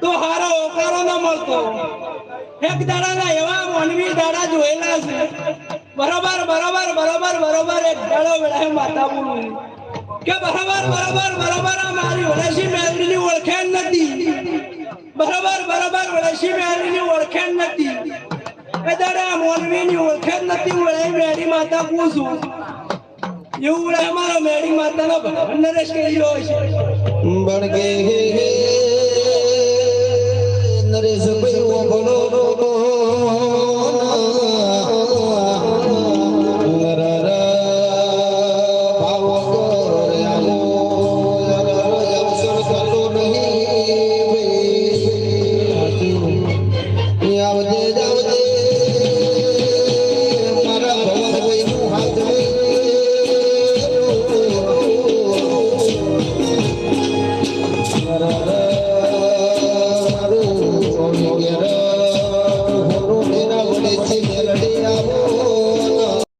તો હારો ઓકારો ન મળતો. એક દાડાના એવા મોનવી દાડા જોયેલા છે. બરોબર બરોબર બરોબર બરોબર, એક દાડો વેળાએ માતા બોલું. કે બરોબર બરોબર બરોબર, આ મારી વડેશી મેલડીની ઓળખેણ નથી. બરોબર બરોબર, વડેશી મેલડીની ઓળખેણ નથી. એ દાડા મોનવીની ઓળખેણ નથી વળે મેરી માતા પૂછું એવું વળે અમારો મેરી માતાનો ભગવાન નરેશ કહી રહ્યો છે. બળગે હે હે નરેશ ભાઈ ઓભળો આવજે આવજે